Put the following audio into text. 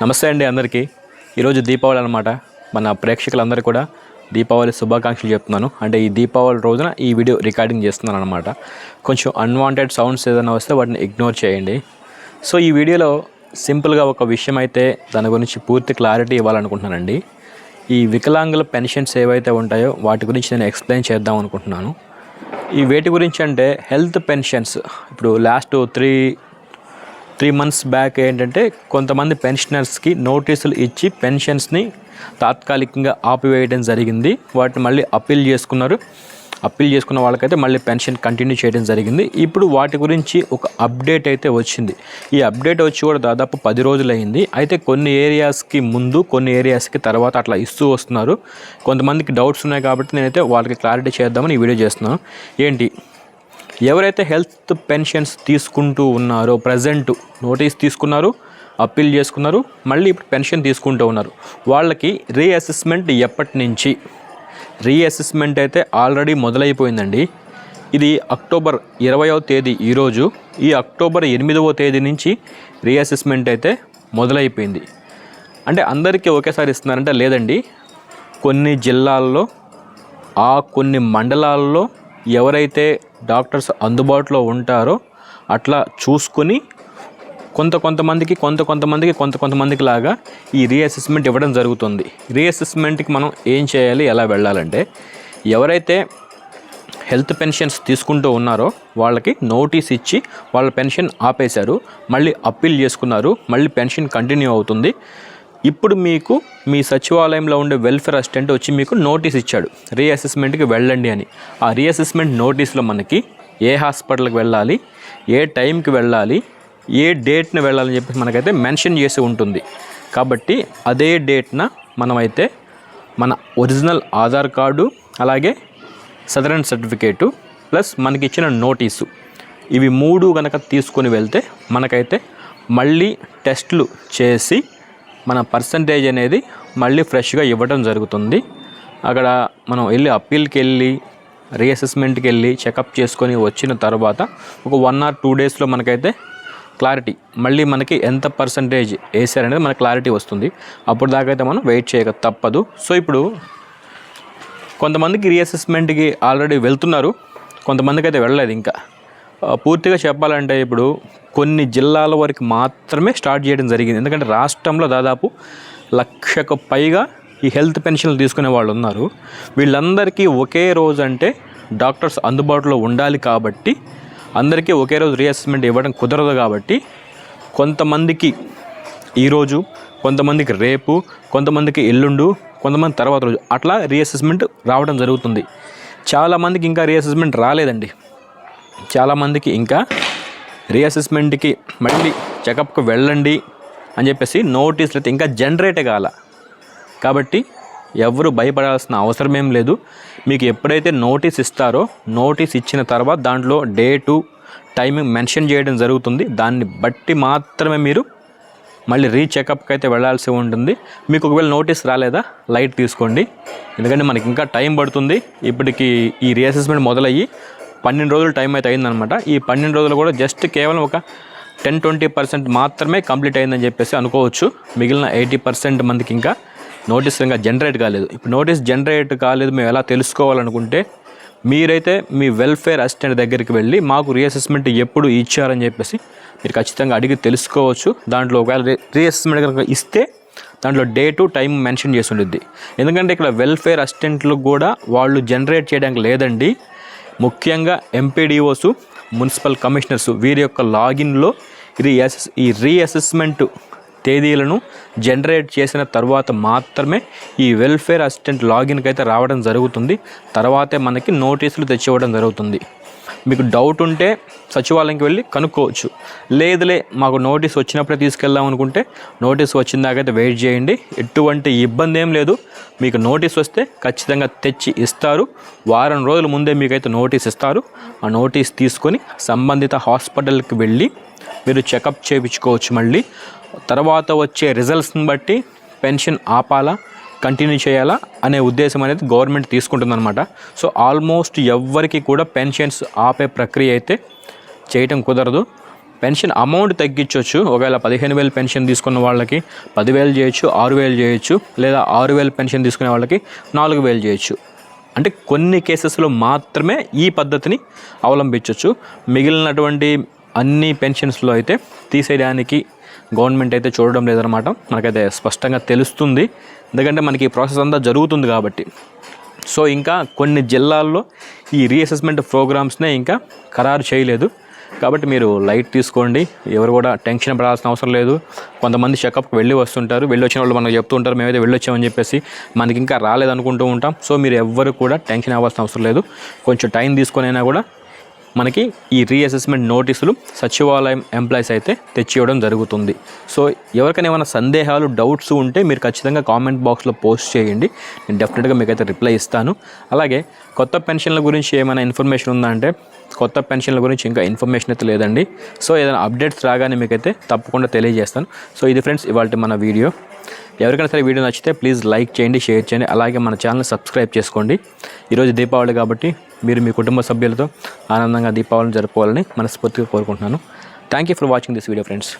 నమస్తే అండి అందరికీ. ఈరోజు దీపావళి అనమాట మన ప్రేక్షకులందరూ కూడా దీపావళి శుభాకాంక్షలు చెప్తున్నాను. అంటే ఈ దీపావళి రోజున ఈ వీడియో రికార్డింగ్ చేస్తున్నాను అనమాట కొంచెం అన్వాంటెడ్ సౌండ్స్ ఏదైనా వస్తే వాటిని ఇగ్నోర్ చేయండి. సో ఈ వీడియోలో సింపుల్గా ఒక విషయం అయితే దాని గురించి పూర్తి క్లారిటీ ఇవ్వాలనుకుంటున్నానండి. ఈ వికలాంగుల పెన్షన్స్ ఏవైతే ఉంటాయో వాటి గురించి నేను ఎక్స్ప్లెయిన్ చేద్దాం అనుకుంటున్నాను. ఈ వేటి గురించి అంటే హెల్త్ పెన్షన్స్. ఇప్పుడు last three three months back ఏంటంటే కొంతమంది పెన్షనర్స్కి నోటీసులు ఇచ్చి పెన్షన్స్ని తాత్కాలికంగా ఆపివేయడం జరిగింది. వాటిని మళ్ళీ అప్పీల్ చేసుకున్నారు. అప్పీల్ చేసుకున్న వాళ్ళకైతే మళ్ళీ పెన్షన్ కంటిన్యూ చేయడం జరిగింది. ఇప్పుడు వాటి గురించి ఒక అప్డేట్ అయితే వచ్చింది. ఈ అప్డేట్ వచ్చి కూడా దాదాపు పది రోజులైంది. అయితే కొన్ని ఏరియాస్కి ముందు కొన్ని ఏరియాస్కి తర్వాత అట్లా ఇస్తూ వస్తున్నారు. కొంతమందికి డౌట్స్ ఉన్నాయి కాబట్టి నేనైతే వాళ్ళకి క్లారిటీ చేద్దామని ఈ వీడియో చేస్తున్నాను. ఏంటి? ఎవరైతే హెల్త్ పెన్షన్స్ తీసుకుంటూ ఉన్నారో ప్రజెంట్ నోటీస్ తీసుకున్నారు అప్పీల్ చేసుకున్నారు మళ్ళీ ఇప్పుడు పెన్షన్ తీసుకుంటూ ఉన్నారు వాళ్ళకి రీఅసెస్మెంట్ ఎప్పటి నుంచి? రీఅసెస్మెంట్ అయితే ఆల్రెడీ మొదలైపోయిందండి. ఇది అక్టోబర్ ఇరవయో తేదీ ఈరోజు. ఈ అక్టోబర్ ఎనిమిదవ తేదీ నుంచి రీఅసెస్మెంట్ అయితే మొదలైపోయింది. అంటే అందరికీ ఒకేసారి ఇస్తున్నారంటే లేదండి. కొన్ని జిల్లాల్లో ఆ కొన్ని మండలాల్లో ఎవరైతే డాక్టర్స్ అందుబాటులో ఉంటారో అట్లా చూసుకొని కొంత కొంతమందికి కొంత కొంతమందికి కొంత కొంతమందికి లాగా ఈ రీఅసెస్మెంట్ ఇవ్వడం జరుగుతుంది. రీఅసెస్మెంట్కి మనం ఏం చేయాలి ఎలా వెళ్ళాలంటే ఎవరైతే హెల్త్ పెన్షన్స్ తీసుకుంటూ ఉన్నారో వాళ్ళకి నోటీస్ ఇచ్చి వాళ్ళ పెన్షన్ ఆపేశారు మళ్ళీ అప్పీల్ చేసుకున్నారు మళ్ళీ పెన్షన్ కంటిన్యూ అవుతుంది. ఇప్పుడు మీకు మీ సచివాలయంలో ఉండే వెల్ఫేర్ అసిస్టెంట్ వచ్చి మీకు నోటీస్ ఇచ్చాడు. రీఅసెస్మెంట్కి వెళ్ళండి అని. ఆ రీఅసెస్మెంట్ నోటీస్లో మనకి ఏ హాస్పిటల్కి వెళ్ళాలి ఏ టైంకి వెళ్ళాలి ఏ డేట్ని వెళ్ళాలని చెప్పి మనకైతే మెన్షన్ చేసి ఉంటుంది. కాబట్టి అదే డేట్న మనమైతే మన ఒరిజినల్ ఆధార్ కార్డు అలాగే సదరన్ సర్టిఫికేటు ప్లస్ మనకి ఇచ్చిన నోటీసు ఇవి మూడు కనుక తీసుకొని వెళ్తే మనకైతే మళ్ళీ టెస్టులు చేసి మన పర్సంటేజ్ అనేది మళ్ళీ ఫ్రెష్గా ఇవ్వడం జరుగుతుంది. అక్కడ మనం వెళ్ళి అప్పీల్కి వెళ్ళి రీఅసెస్మెంట్కి వెళ్ళి చెకప్ చేసుకొని వచ్చిన తర్వాత ఒక వన్ ఆర్ టూ డేస్లో మనకైతే క్లారిటీ మళ్ళీ మనకి ఎంత పర్సంటేజ్ వేసారనేది మనకి క్లారిటీ వస్తుంది. అప్పుడు దాకా అయితే మనం వెయిట్ చేయక తప్పదు. సో ఇప్పుడు కొంతమందికి రీఅసెస్మెంట్కి ఆల్రెడీ వెళ్తున్నారు కొంతమందికి అయితే వెళ్ళలేదు ఇంకా. పూర్తిగా చెప్పాలంటే ఇప్పుడు కొన్ని జిల్లాల వరకు మాత్రమే స్టార్ట్ చేయడం జరిగింది. ఎందుకంటే రాష్ట్రంలో దాదాపు లక్షకు పైగా ఈ హెల్త్ పెన్షన్లు తీసుకునే వాళ్ళు ఉన్నారు. వీళ్ళందరికీ ఒకే రోజు అంటే డాక్టర్స్ అందుబాటులో ఉండాలి కాబట్టి అందరికీ ఒకే రోజు రీఅసెస్మెంట్ ఇవ్వడం కుదరదు కాబట్టి కొంతమందికి ఈరోజు కొంతమందికి రేపు కొంతమందికి ఎల్లుండు కొంతమంది తర్వాత రోజు అట్లా రీఅసెస్మెంట్ రావడం జరుగుతుంది. చాలామందికి ఇంకా రీఅసెస్మెంట్ రాలేదండి. చాలామందికి ఇంకా రీఅసెస్మెంట్కి మళ్ళీ చెకప్కి వెళ్ళండి అని చెప్పేసి నోటీసులు అయితే ఇంకా జనరేట్ కాల. కాబట్టి ఎవరు భయపడాల్సిన అవసరం ఏం లేదు. మీకు ఎప్పుడైతే నోటీస్ ఇస్తారో నోటీస్ ఇచ్చిన తర్వాత దాంట్లో డేటు టైమింగ్ మెన్షన్ చేయడం జరుగుతుంది. దాన్ని బట్టి మాత్రమే మీరు మళ్ళీ రీచెకప్కి అయితే వెళ్ళాల్సి ఉంటుంది. మీకు ఒకవేళ నోటీస్ రాలేదా లైట్ తీసుకోండి. ఎందుకంటే మనకి ఇంకా టైం పడుతుంది. ఇప్పటికి ఈ రీఅసెస్మెంట్ మొదలయ్యి పన్నెండు రోజులు టైం అయితే అయిందనమాట ఈ పన్నెండు రోజులు కూడా జస్ట్ కేవలం ఒక టెన్ ట్వంటీ పర్సెంట్ మాత్రమే కంప్లీట్ అయిందని చెప్పేసి అనుకోవచ్చు. మిగిలిన ఎయిటీ పర్సెంట్ మందికి ఇంకా నోటీస్ ఇంకా జనరేట్ కాలేదు. ఇప్పుడు నోటీస్ జనరేట్ కాలేదు మేము ఎలా తెలుసుకోవాలనుకుంటే మీరైతే మీ వెల్ఫేర్ అసిస్టెంట్ దగ్గరికి వెళ్ళి మాకు రీఅసెస్మెంట్ ఎప్పుడు ఇచ్చారని చెప్పేసి మీరు ఖచ్చితంగా అడిగి తెలుసుకోవచ్చు. దాంట్లో ఒకవేళ రీఅసెస్మెంట్ కనుక ఇస్తే దాంట్లో డే టు టైం మెన్షన్ చేసి ఉండిద్ది. ఎందుకంటే ఇక్కడ వెల్ఫేర్ అసిస్టెంట్లు కూడా వాళ్ళు జనరేట్ చేయడానికి లేదండి. ముఖ్యంగా ఎంపీడీఓస్ మున్సిపల్ కమిషనర్స్ వీరి యొక్క లాగిన్లో రీఅసెస్ ఈ రీఅసెస్మెంట్ తేదీలను జనరేట్ చేసిన తర్వాత మాత్రమే ఈ వెల్ఫేర్ అసిస్టెంట్ లాగిన్కి అయితే రావడం జరుగుతుంది. తర్వాతే మనకి నోటీసులు తెచ్చివ్వడం జరుగుతుంది. మీకు డౌట్ ఉంటే సచివాలయంకి వెళ్ళి కనుక్కోవచ్చు. లేదులే మాకు నోటీస్ వచ్చినప్పుడే తీసుకెళ్దాం అనుకుంటే నోటీస్ వచ్చిన దాకైతే వెయిట్ చేయండి. ఎటువంటి ఇబ్బంది ఏం లేదు. మీకు నోటీస్ వస్తే ఖచ్చితంగా తెచ్చి ఇస్తారు. వారం రోజుల ముందే మీకైతే నోటీస్ ఇస్తారు. ఆ నోటీస్ తీసుకొని సంబంధిత హాస్పిటల్కి వెళ్ళి మీరు చెకప్ చేయించుకోవచ్చు మళ్ళీ. తర్వాత వచ్చే రిజల్ట్స్ని బట్టి పెన్షన్ ఆపాలా? కంటిన్యూ చేయాలా అనే ఉద్దేశం అనేది గవర్నమెంట్ తీసుకుంటుందన్నమాట. సో ఆల్మోస్ట్ ఎవ్వరికి కూడా పెన్షన్స్ ఆపే ప్రక్రియ అయితే చేయటం కుదరదు. పెన్షన్ అమౌంట్ తగ్గించవచ్చు ఒకవేళ పదిహేను వేలు పెన్షన్ తీసుకున్న వాళ్ళకి పదివేలు చేయొచ్చు ఆరు వేలు చేయొచ్చు లేదా ఆరు వేలు పెన్షన్ తీసుకునే వాళ్ళకి నాలుగు వేలు చేయొచ్చు. అంటే కొన్ని కేసెస్లో మాత్రమే ఈ పద్ధతిని అవలంబించవచ్చు మిగిలినటువంటి అన్ని పెన్షన్స్లో అయితే తీసేయడానికి గవర్నమెంట్ అయితే చూడడం లేదనమాట మనకైతే స్పష్టంగా తెలుస్తుంది. ఎందుకంటే మనకి ఈ ప్రాసెస్ అంతా జరుగుతుంది కాబట్టి. సో ఇంకా కొన్ని జిల్లాల్లో ఈ రీఅసెస్మెంట్ ప్రోగ్రామ్స్నే ఇంకా ఖరారు చేయలేదు. కాబట్టి మీరు లైట్ తీసుకోండి. ఎవరు కూడా టెన్షన్ పడాల్సిన అవసరం లేదు. కొంతమంది చెకప్కి వెళ్ళి వస్తుంటారు. వెళ్ళి వచ్చిన వాళ్ళు మనకు చెప్తూ ఉంటారు మేమైతే వెళ్ళొచ్చామని చెప్పేసి మనకి ఇంకా రాలేదు అనుకుంటూ ఉంటాం. సో మీరు ఎవ్వరు కూడా టెన్షన్ అవ్వాల్సిన అవసరం లేదు. కొంచెం టైం తీసుకొని అయినా కూడా మనకి ఈ రీఅసెస్మెంట్ నోటీసులు సచివాలయం ఎంప్లాయీస్ అయితే తెచ్చి ఇవ్వడం జరుగుతుంది. సో ఎవరికైనా ఏమైనా సందేహాలు డౌట్స్ ఉంటే మీరు ఖచ్చితంగా కామెంట్ బాక్స్లో పోస్ట్ చేయండి. నేను డెఫినెట్గా మీకు అయితే రిప్లై ఇస్తాను. అలాగే కొత్త పెన్షన్ల గురించి ఏమైనా ఇన్ఫర్మేషన్ ఉందా అంటే కొత్త పెన్షన్ల గురించి ఇంకా ఇన్ఫర్మేషన్ అయితే లేదండి. సో ఏదైనా అప్డేట్స్ రాగానే మీకైతే తప్పకుండా తెలియజేస్తాను. సో ఇది ఫ్రెండ్స్ ఇవాళ మన వీడియో ఎవరికైనా సరే వీడియో నచ్చితే ప్లీజ్ లైక్ చేయండి షేర్ చేయండి. అలాగే మన ఛానల్ సబ్స్క్రైబ్ చేసుకోండి. ఈరోజు దీపావళి కాబట్టి మీరు మీ కుటుంబ సభ్యులతో ఆనందంగా దీపావళిని జరుపుకోవాలని మనస్ఫూర్తిగా కోరుకుంటున్నాను. Thank you for watching this video friends